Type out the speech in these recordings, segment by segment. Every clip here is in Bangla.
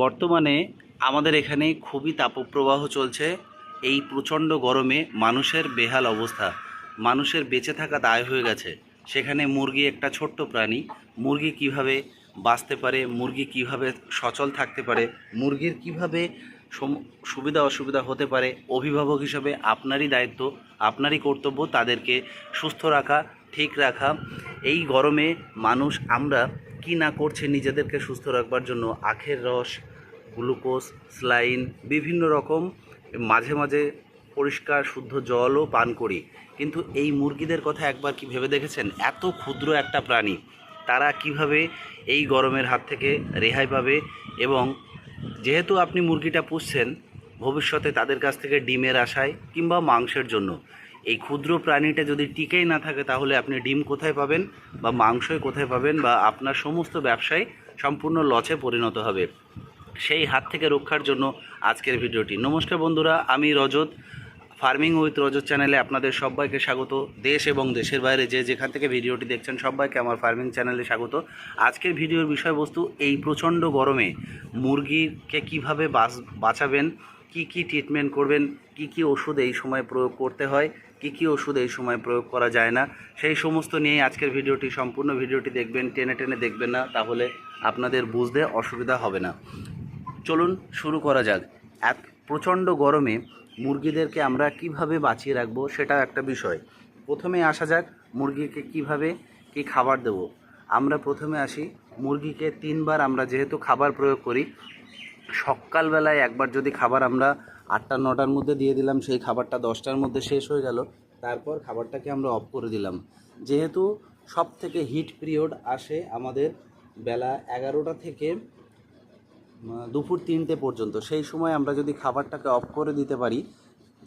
বর্তমানে আমাদের এখানে খুবই তাপপ্রবাহ চলছে। এই প্রচণ্ড গরমে মানুষের বেহাল অবস্থা। মানুষের বেঁচে থাকা দায় হয়ে গেছে। সেখানে মুরগি একটা ছোট্ট প্রাণী। মুরগি কীভাবে বাঁচতে পারে? মুরগি কীভাবে সচল থাকতে পারে? মুরগির কীভাবে সুবিধা অসুবিধা হতে পারে? অভিভাবক হিসাবে আপনারই দায়িত্ব, আপনারই কর্তব্য তাদেরকে সুস্থ রাখা, ঠিক রাখা। এই গরমে মানুষ, আমরা কি না করছে নিজেদেরকে সুস্থ রাখবার জন্য? আখের রস, গ্লুকোজ, স্লাইন, বিভিন্ন রকম, মাঝে মাঝে পরিষ্কার শুদ্ধ জলও পান করি। কিন্তু এই মুরগিদের কথা একবার কি ভেবে দেখেছেন? এত ক্ষুদ্র একটা প্রাণী, তারা কীভাবে এই গরমের হাত থেকে রেহাই পাবে? এবং যেহেতু আপনি মুরগিটা পুষছেন, ভবিষ্যতে তাদের কাছ থেকে ডিমের আশায় কিংবা মাংসের জন্য এই ক্ষুদ্র প্রাণীটা যদি টিকেই না থাকে, তাহলে আপনি ডিম কোথায় পাবেন বা মাংসই কোথায় পাবেন বা আপনার সমস্ত ব্যবসায় সম্পূর্ণ লসে পরিণত হবে। সেই হাত থেকে রক্ষার জন্য আজকের ভিডিওটি। নমস্কার বন্ধুরা, আমি রজত। ফার্মিং উইথ রজত চ্যানেলে আপনাদের সবাইকে স্বাগত। দেশ এবং দেশের বাইরে যে যেখান থেকে ভিডিওটি দেখছেন, সবাইকে আমার ফার্মিং চ্যানেলে স্বাগত। আজকের ভিডিওর বিষয়বস্তু, এই প্রচণ্ড গরমে মুরগিকে কীভাবে বাঁচ, বাঁচাবেন, কি কি ট্রিটমেন্ট করবেন, কি কি ওষুধ এই সময় প্রয়োগ করতে হয় কি কি ওষুধ এই সময় প্রয়োগ করা যায় না, সেই সমস্ত নিয়েই আজকের ভিডিওটি, সম্পূর্ণ ভিডিওটি দেখবেন, টেনে টেনে দেখবেন না, তাহলে আপনাদের বুঝতে অসুবিধা হবে না। চলুন শুরু করা যাক। এত প্রচণ্ড গরমে মুরগিদেরকে আমরা কীভাবে বাঁচিয়ে রাখব সেটা একটা বিষয়। প্রথমে আসা যাক মুরগিকে কীভাবে কি খাবার দেব। আমরা প্রথমে আসি, মুরগিকে তিনবার আমরা যেহেতু খাবার প্রয়োগ করি, সকালবেলায় একবার যদি খাবার আমরা আটটা, নটার মধ্যে দিয়ে দিলাম, সেই খাবারটা দশটার মধ্যে শেষ হয়ে গেল। তারপর খাবারটাকে আমরা অফ করে দিলাম। যেহেতু সব থেকে হিট পিরিয়ড আসে আমাদের বেলা এগারোটা থেকে দুপুর তিনটে পর্যন্ত। সেই সময় আমরা যদি খাবারটাকে অফ করে দিতে পারি,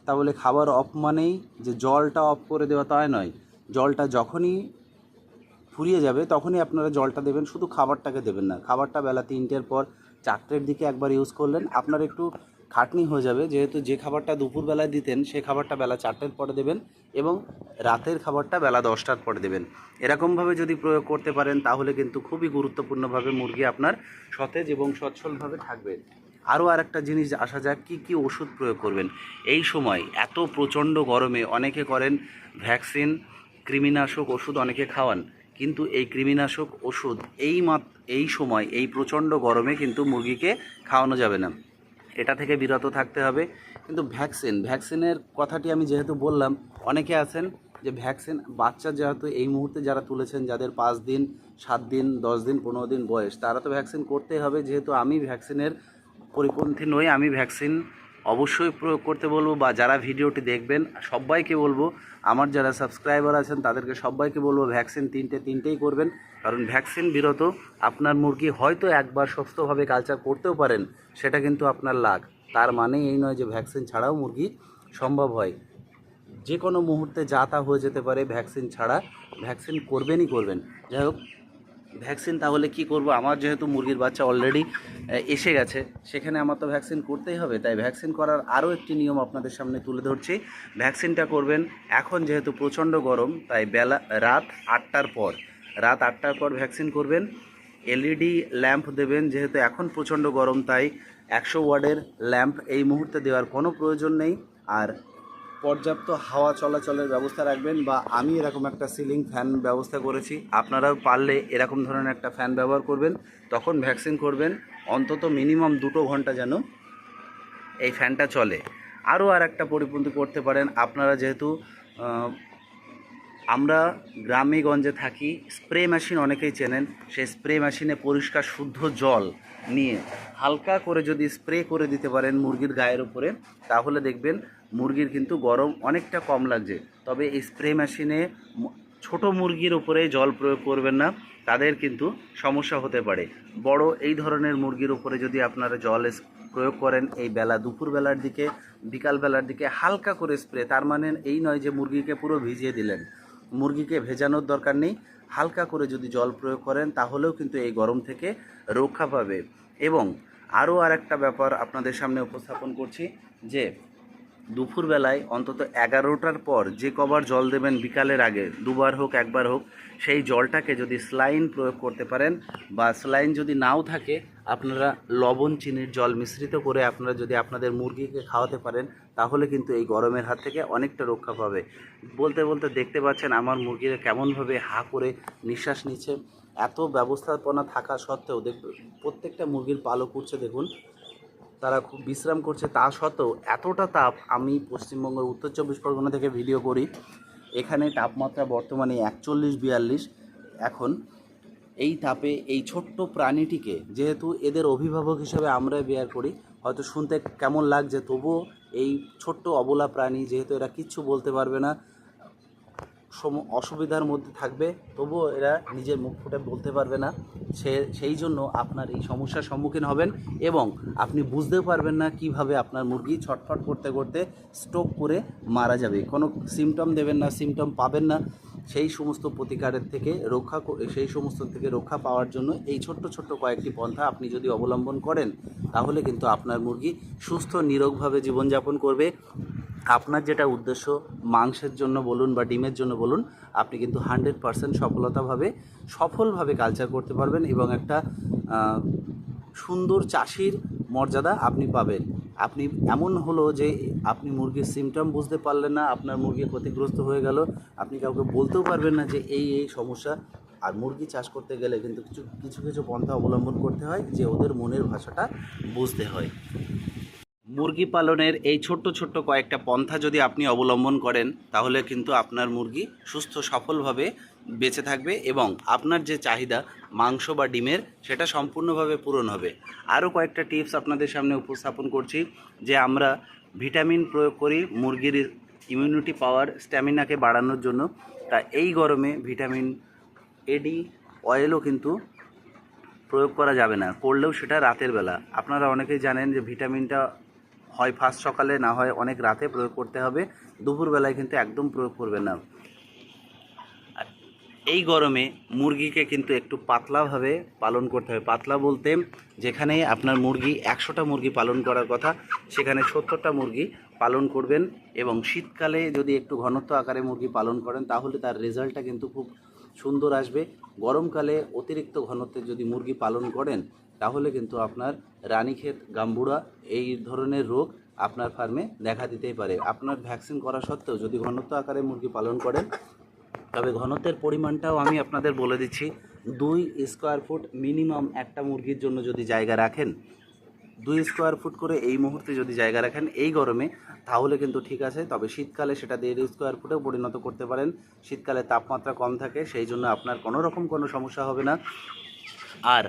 তাহলে খাবার অফ মানেই যে জলটা অফ করে দেওয়া তাই নয়। জলটা যখনই ফুরিয়ে যাবে, তখনই আপনারা জলটা দেবেন, শুধু খাবারটাকে দেবেন না। খাবারটা বেলা তিনটের পর চারটের দিকে একবার ইউজ করলেন। আপনার একটু খাটনি হয়ে যাবে। যেহেতু যে খাবারটা দুপুরবেলায় দিতেন সেই খাবারটা বেলা চারটের পরে দেবেন এবং রাতের খাবারটা বেলা দশটার পরে দেবেন। এরকমভাবে যদি প্রয়োগ করতে পারেন, তাহলে কিন্তু খুবই গুরুত্বপূর্ণভাবে মুরগি আপনার সতেজ এবং সচ্ছলভাবে থাকবে। আরও আরেকটা জিনিস আসা যাক, কী কী ওষুধ প্রয়োগ করবেন? এই সময় এত প্রচণ্ড গরমে অনেকে করেন ভ্যাকসিন, কৃমিনাশক ওষুধ অনেকে খাওয়ান। কিন্তু এই কৃমিনাশক ওষুধ এই মাত, এই সময় এই প্রচণ্ড গরমে কিন্তু মুরগিকে খাওয়ানো যাবে না। এটা থেকে বিরত থাকতে হবে। কিন্তু ভ্যাকসিন, ভ্যাকসিনের কথাটি আমি যেহেতু বললাম, অনেকে আছেন যে ভ্যাকসিন, বাচ্চা যেহেতু এই মুহূর্তে যারা তুলেছেন, যাদের পাঁচ দিন, সাত দিন, দশ দিন, পনেরো দিন বয়স, তারা তো ভ্যাকসিন করতেই হবে। যেহেতু আমি ভ্যাকসিনের পরিপন্থী নই, আমি ভ্যাকসিন অবশ্যই প্রয়োগ করতে বলব বা যারা ভিডিওটি দেখবেন, সবাইকে বলব আমার যারা সাবস্ক্রাইবার আছেন, তাদেরকে সবাইকে বলব ভ্যাকসিন তিনটে তিনটেই করবেন। কারণ ভ্যাকসিন বিরত আপনার মুরগি হয়তো একবার সুস্থভাবে কালচার করতেও পারেন, সেটা কিন্তু আপনার লাভ তার মানে এই নয় যে ভ্যাকসিন ছাড়াও মুরগি সম্ভব হয়। যে কোনো মুহূর্তে যা তা হয়ে যেতে পারে, ভ্যাকসিন ছাড়া ভ্যাকসিন করবেনই করবেন। যাই হোক ভ্যাকসিন, তাহলে কি করব? আমার যেহেতু মুরগির বাচ্চা অলরেডি এসে গেছে, সেখানে আমার তো ভ্যাকসিন করতেই হবে। তাই ভ্যাকসিন করার আরও একটি নিয়ম আপনাদের সামনে তুলে ধরছি। ভ্যাকসিনটা করবেন এখন যেহেতু প্রচণ্ড গরম, তাই বেলা, রাত আটটার পর, রাত আটটার পর ভ্যাকসিন করবেন। এলইডি ল্যাম্প দেবেন, যেহেতু এখন প্রচণ্ড গরম, তাই একশো ওয়ার্ডের ল্যাম্প এই মুহূর্তে দেওয়ার কোনো প্রয়োজন নেই। আর পর্যাপ্ত হাওয়া চলাচলের ব্যবস্থা রাখবেন বা আমি এরকম একটা সিলিং ফ্যান ব্যবস্থা করেছি। আপনারাও পারলে এরকম ধরনের একটা ফ্যান ব্যবহার করবেন। তখন ভ্যাকসিন করবেন। অন্তত মিনিমাম দুটো ঘণ্টা যেন এই ফ্যানটা চলে। আরও আর একটা পরিপন্থী করতে পারেন। আপনারা যেহেতু আমরা গ্রামে গঞ্জে থাকি, স্প্রে মেশিন অনেকেই চেনেন, সেই স্প্রে মেশিনে পরিষ্কার শুদ্ধ জল নিয়ে হালকা করে যদি স্প্রে করে দিতে পারেন মুরগির গায়ের উপরে, তাহলে দেখবেন মুরগির কিন্তু গরম অনেকটা কম লাগছে। তবে এই স্প্রে মেশিনে ছোট মুরগির উপরে জল প্রয়োগ করবেন না, তাদের কিন্তু সমস্যা হতে পারে। বড় এই ধরনের মুরগির উপরে যদি আপনারা জল প্রয়োগ করেন, এই বেলা দুপুরবেলার দিকে, বিকালবেলার দিকে হালকা করে স্প্রে, তার মানে এই নয় যে মুরগিকে পুরো ভিজিয়ে দিলেন। মুরগিকে ভেজানোর দরকার নেই। হালকা করে যদি জল প্রয়োগ করেন, তাহলেও কিন্তু এই গরম থেকে রক্ষা পাবে। এবং আরও আর একটা ব্যাপার আপনাদের সামনে উপস্থাপন করছি যে, দুপুরবেলায় অন্তত এগারোটার পর যে কবার জল দেবেন বিকালের আগে, দুবার হোক, একবার হোক, সেই জলটাকে যদি স্লাইন প্রয়োগ করতে পারেন বা স্লাইন যদি নাও থাকে আপনারা লবণ চিনির জল মিশ্রিত করে আপনারা যদি আপনাদের মুরগিকে খাওয়াতে পারেন, তাহলে কিন্তু এই গরমের হাত থেকে অনেকটা রক্ষা পাবে। বলতে বলতে দেখতে পাচ্ছেন আমার মুরগিরা কেমনভাবে হা করে নিঃশ্বাস নিচ্ছে। এত ব্যবস্থাপনা থাকা সত্ত্বেও দেখ, প্রত্যেকটা মুরগির পালক উঠছে, দেখুন। তারা খুব বিশ্রাম করছে। তা সত্ত্বেও এতটা তাপ, আমি পশ্চিমবঙ্গের উত্তর চব্বিশ পরগনা থেকে ভিডিও করি। এখানে তাপমাত্রা বর্তমানে একচল্লিশ, বিয়াল্লিশ। এখন এই তাপে এই ছোট্ট প্রাণীটিকে যেহেতু এদের অভিভাবক হিসেবে আমরা বিয়ার করি, হয়তো শুনতে কেমন লাগছে, তবুও এই ছোট্ট অবলা প্রাণী যেহেতু এরা কিচ্ছু বলতে পারবে না, সম, অসুবিধার মধ্যে থাকবে, তবুও এরা নিজের মুখ ফুটে বলতে পারবে না। সে, সেই জন্য আপনার এই সমস্যার সম্মুখীন হবেন এবং আপনি বুঝতেও পারবেন না কীভাবে আপনার মুরগি ছটফট করতে করতে স্ট্রোক করে মারা যাবে। কোনো সিমটম দেবেন না সিমটম পাবেন না। সেই সমস্ত প্রতিকারের থেকে রক্ষা সেই সমস্ত থেকে রক্ষা পাওয়ার জন্য এই ছোট্ট ছোট্ট কয়েকটি পন্থা আপনি যদি অবলম্বন করেন, তাহলে কিন্তু আপনার মুরগি সুস্থ, নিরোগভাবে জীবনযাপন করবে। আপনার যেটা উদ্দেশ্য, মাংসের জন্য বলুন বা ডিমের জন্য বলুন, আপনি কিন্তু হান্ড্রেড পারসেন্ট সফলতাভাবে, সফলভাবে কালচার করতে পারবেন এবং একটা সুন্দর চাষির মর্যাদা আপনি পাবেন। আপনি এমন হলো যে আপনি মুরগির সিমটম বুঝতে পারলেন না, আপনার মুরগি ক্ষতিগ্রস্ত হয়ে গেল, আপনি কাউকে বলতেও পারবেন না যে এই এই সমস্যা। আর মুরগি চাষ করতে গেলে কিন্তু কিছু কিছু কিছু পন্থা অবলম্বন করতে হয় যে ওদের মনের ভাষাটা বুঝতে হয়। মুরগি পালনের এই ছোট্ট ছোট্ট কয়েকটা পন্থা যদি আপনি অবলম্বন করেন, তাহলে কিন্তু আপনার মুরগি সুস্থ, সফলভাবে বেঁচে থাকবে এবং আপনার যে চাহিদা, মাংস বা ডিমের, সেটা সম্পূর্ণভাবে পূরণ হবে। আরও কয়েকটা টিপস আপনাদের সামনে উপস্থাপন করছি, যে আমরা ভিটামিন প্রয়োগ করি মুরগির ইমিউনিটি পাওয়ার স্ট্যামিনাকে বাড়ানোর জন্য। তা এই গরমে ভিটামিন এডি অয়েলও কিন্তু প্রয়োগ করা যাবে না, করলেও সেটা রাতের বেলা। আপনারা অনেকেই জানেন যে ভিটামিনটা হয় ফার্স্ট সকালে, না হয় অনেক রাতে প্রয়োগ করতে হবে। দুপুরবেলায় কিন্তু একদম প্রয়োগ করবে না। এই গরমে মুরগিকে কিন্তু একটু পাতলাভাবে পালন করতে হবে। পাতলা বলতে যেখানে আপনার মুরগি একশোটা মুরগি পালন করার কথা, সেখানে সত্তরটা মুরগি পালন করবেন এবং শীতকালে যদি একটু ঘনত্ব আকারে মুরগি পালন করেন, তাহলে তার রেজাল্টটা কিন্তু খুব সুন্দর আসবে। গরমকালে অতিরিক্ত ঘনত্বে যদি মুরগি পালন করেন তাহলে কিন্তু আপনার রানীক্ষেত, গাম্বুড়া এই ধরনের রোগ আপনার ফার্মে দেখা দিতেই পারে। আপনার ভ্যাকসিন করা সত্ত্বেও যদি ঘনত্ব আকারে মুরগি পালন করেন, তবে ঘনত্বের পরিমাণটাও আমি আপনাদের বলে দিচ্ছি, দুই স্কোয়ার ফুট মিনিমাম একটা মুরগির জন্য যদি জায়গা রাখেন, দুই স্কোয়ার ফুট করে এই মুহূর্তে যদি জায়গা রাখেন এই গরমে, তাহলে কিন্তু ঠিক আছে, তবে শীতকালে সেটা দেড় স্কোয়ার ফুটেও পরিণত করতে পারেন। শীতকালে তাপমাত্রা কম থাকে, সেই জন্য আপনার কোনো রকম কোনো সমস্যা হবে না। আর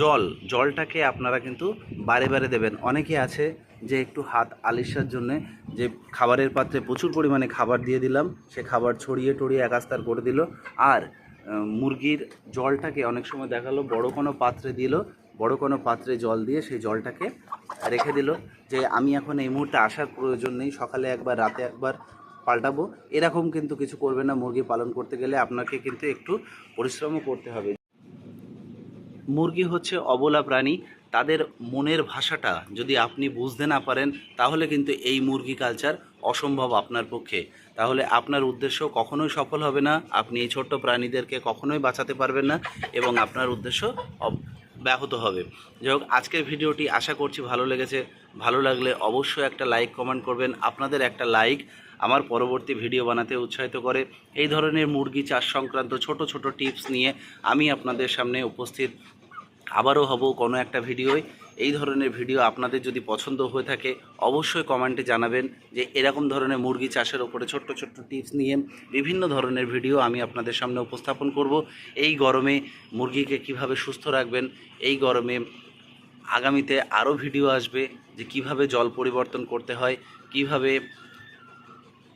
জল, জলটাকে আপনারা কিন্তু বারে বারে দেবেন। অনেকে আছে যে একটু হাত আলিশার জন্যে যে খাবারের পাত্রে প্রচুর পরিমাণে খাবার দিয়ে দিলাম, সে খাবার ছড়িয়ে টড়িয়ে একাস্তার করে দিল। আর মুরগির জলটাকে অনেক সময় দেখাল, বড় কোনো পাত্রে দিল, বড় কোনো পাত্রে জল দিয়ে সেই জলটাকে রেখে দিল যে আমি এখন এই মুহূর্তে আসার প্রয়োজন নেই, সকালে একবার, রাতে একবার পাল্টাবো। এরকম কিন্তু কিছু করবে না, মুরগি পালন করতে গেলে আপনাকে কিন্তু একটু পরিশ্রমও করতে হবে। মুরগি হচ্ছে অবলা প্রাণী, তাদের মনের ভাষাটা যদি আপনি বুঝতে না পারেন, তাহলে কিন্তু এই মুরগি কালচার অসম্ভব আপনার পক্ষে। তাহলে আপনার উদ্দেশ্য কখনোই সফল হবে না, আপনি এই ছোট্ট প্রাণীদেরকে কখনোই বাঁচাতে পারবেন না এবং আপনার উদ্দেশ্য ব্যাহত হবে। যাই হোক, আজকের ভিডিওটি আশা করছি ভালো লেগেছে। ভালো লাগলে অবশ্যই একটা লাইক কমেন্ট করবেন। আপনাদের একটা লাইক আমার পরবর্তী ভিডিও বানাতে উৎসাহিত করে। এই ধরনের মুরগি চাষ সংক্রান্ত ছোট ছোট টিপস নিয়ে আমি আপনাদের সামনে উপস্থিত। আবারও হব কোনো একটা ভিডিওয়। এই ধরনের ভিডিও আপনাদের যদি পছন্দ হয়ে থাকে, অবশ্যই কমেন্টে জানাবেন যে এরকম ধরনের মুরগি চাষের ওপরে ছোট্ট ছোট্ট টিপস নিয়ে বিভিন্ন ধরনের ভিডিও আমি আপনাদের সামনে উপস্থাপন করব। এই গরমে মুরগিকে কীভাবে সুস্থ রাখবেন, এই গরমে আগামীতে আরও ভিডিও আসবে যে কীভাবে জল পরিবর্তন করতে হয়, কীভাবে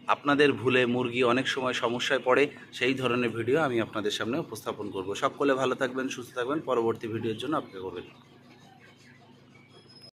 আপনাদের ভুলে মুরগি অনেক সময় সমস্যায় পড়ে, সেই ধরনের ভিডিও আমি আপনাদের সামনে উপস্থাপন করব। সকলে ভালো থাকবেন, সুস্থ থাকবেন। পরবর্তী ভিডিওর জন্য অপেক্ষা করবেন